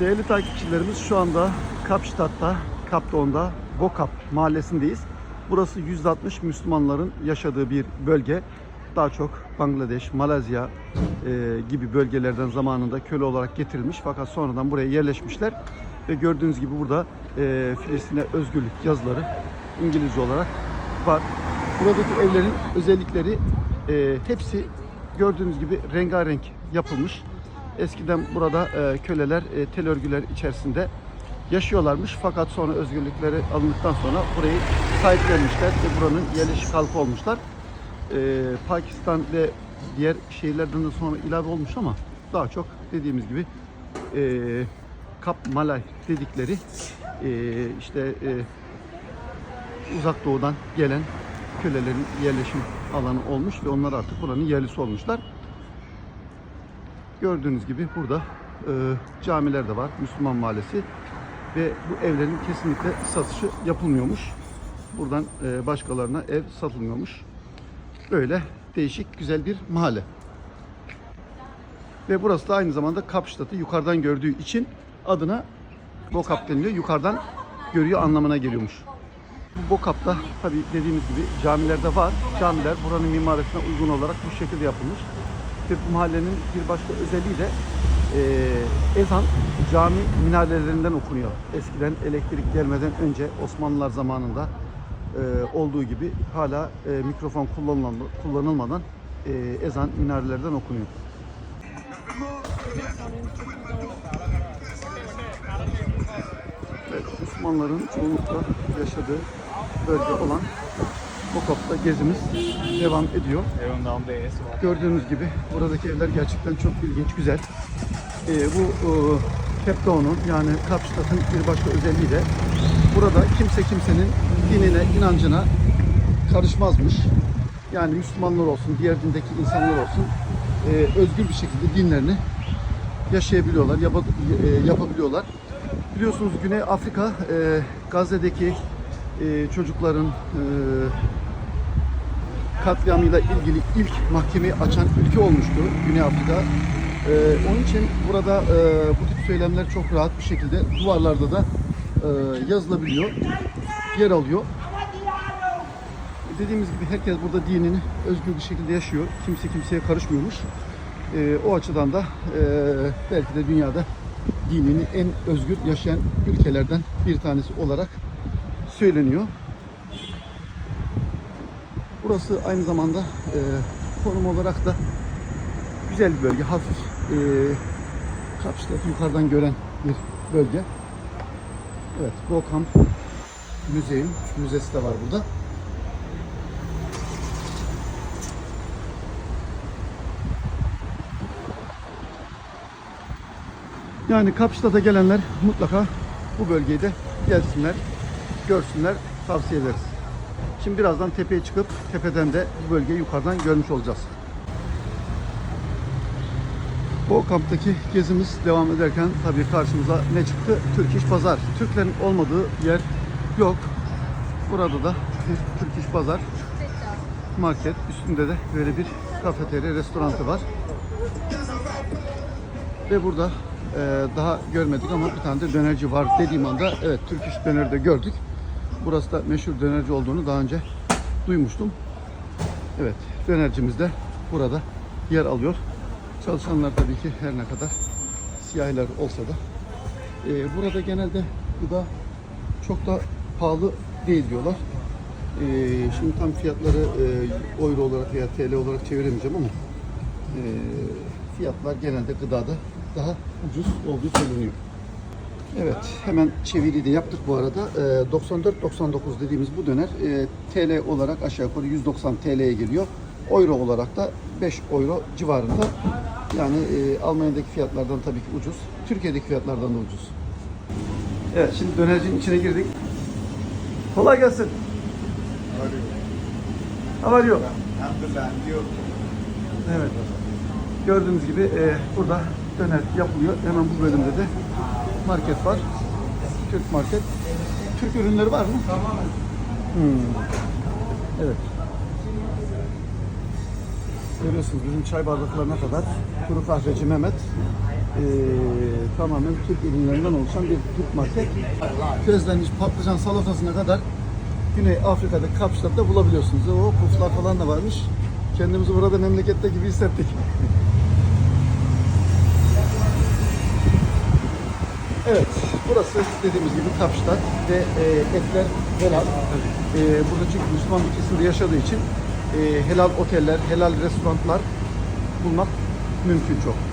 Değerli takipçilerimiz şu anda Kapstad'da, Kapton'da, Bokap mahallesindeyiz. Burası %60 Müslümanların yaşadığı bir bölge. Daha çok Bangladeş, Malezya e, gibi bölgelerden zamanında köle olarak getirilmiş fakat sonradan buraya yerleşmişler. Ve gördüğünüz gibi burada e, Filistin'e özgürlük yazıları İngilizce olarak var. Buradaki evlerin özellikleri e, hepsi gördüğünüz gibi rengarenk yapılmış. Eskiden burada e, köleler e, tel örgüler içerisinde yaşıyorlarmış. Fakat sonra özgürlükleri alındıktan sonra burayı sahiplenmişler ve buranın yerleşik halkı olmuşlar. E, Pakistan ve diğer şehirlerden de sonra ilave olmuş ama daha çok dediğimiz gibi e, Kap Malay dedikleri işte uzak doğudan gelen kölelerin yerleşim alanı olmuş ve onlar artık buranın yerlisi olmuşlar. Gördüğünüz gibi burada e, camiler de var, Müslüman mahallesi ve bu evlerin kesinlikle satışı yapılmıyormuş. Buradan e, başkalarına ev satılmıyormuş. Böyle değişik güzel bir mahalle. Ve burası da aynı zamanda Kapstad'ı yukarıdan gördüğü için adına Bokap deniliyor. Yukarıdan görüyor anlamına geliyormuş. Bu Bokap'ta tabi dediğimiz gibi camilerde var. Camiler buranın mimarisine uygun olarak bu şekilde yapılmış. Bu mahallenin bir başka özelliği de e, ezan cami minarelerinden okunuyor. Eskiden elektrik gelmeden önce Osmanlılar zamanında e, olduğu gibi hala e, mikrofon kullanılan, kullanılmadan e, ezan minarelerden okunuyor. Evet, Müslümanların çoğunlukla yaşadığı bölge olan Bokap'ta gezimiz devam ediyor. Gördüğünüz gibi buradaki evler gerçekten çok ilginç, güzel. Ee, bu e, yani Kapstad'ın bir başka özelliği de burada kimse kimsenin dinine, inancına karışmazmış. Yani Müslümanlar olsun, diğer dindeki insanlar olsun e, özgür bir şekilde dinlerini yaşayabiliyorlar, yapa- e, yapabiliyorlar. Biliyorsunuz Güney Afrika e, Gazze'deki e, çocukların e, katliamıyla ilgili ilk mahkemeyi açan ülke olmuştu Güney Afrika. Ee, onun için burada e, bu tip söylemler çok rahat bir şekilde duvarlarda da e, yazılabiliyor, yer alıyor. Dediğimiz gibi herkes burada dinini özgür bir şekilde yaşıyor. Kimse kimseye karışmıyormuş. Ee, o açıdan da e, belki de dünyada dinini en özgür yaşayan ülkelerden bir tanesi olarak söyleniyor. Burası aynı zamanda e, konum olarak da güzel bir bölge. Hafif e, Kapstad'ı yukarıdan gören bir bölge. Evet, Bokamp Müzeyim, müzesi de var burada. Yani Kapstad'a gelenler mutlaka bu bölgeyi de gelsinler, görsünler, tavsiye ederiz. Şimdi birazdan tepeye çıkıp tepeden de bu bölgeyi yukarıdan görmüş olacağız. Bu kamptaki gezimiz devam ederken tabii karşımıza ne çıktı? Türk İş Pazar. Türklerin olmadığı yer yok. Burada da bir Türk İş Pazar market. Üstünde de böyle bir kafeterya, restoranı var. Ve burada e, daha görmedik ama bir tane de dönerci var dediğim anda evet Türk İş Döner'i de gördük. Burası da meşhur dönerci olduğunu daha önce duymuştum. Evet, dönercimiz de burada yer alıyor. Çalışanlar tabii ki her ne kadar siyahiler olsa da. Ee, burada genelde gıda çok da pahalı değil diyorlar. Ee, şimdi tam fiyatları e, euro olarak veya TL olarak çeviremeyeceğim ama e, fiyatlar genelde gıdada daha ucuz olduğu söyleniyor. Evet, hemen çeviri de yaptık bu arada. Ee, 94-99 dediğimiz bu döner e, TL olarak aşağı yukarı 190 TL'ye geliyor. Euro olarak da 5 euro civarında. Yani e, Almanya'daki fiyatlardan tabii ki ucuz. Türkiye'deki fiyatlardan da ucuz. Evet, şimdi dönercinin içine girdik. Kolay gelsin. How are you. Evet. Gördüğünüz gibi e, burada döner yapılıyor. Hemen bu bölümde de market var. Türk market. Türk ürünleri var mı? Tamam. Evet. Görüyorsunuz bizim çay bardaklarına kadar kuru kahveci Mehmet Ee, tamamen Türk ürünlerinden oluşan bir Türk market. Közlenmiş patlıcan salatasına kadar Güney Afrika'da Kapstad'da bulabiliyorsunuz. O puflar falan da varmış. Kendimizi burada memlekette gibi hissettik. Evet, burası dediğimiz gibi Kapstadt ve e, etler helal. E, burada çünkü Müslüman bir kesimde yaşadığı için e, helal oteller, helal restoranlar bulmak mümkün çok.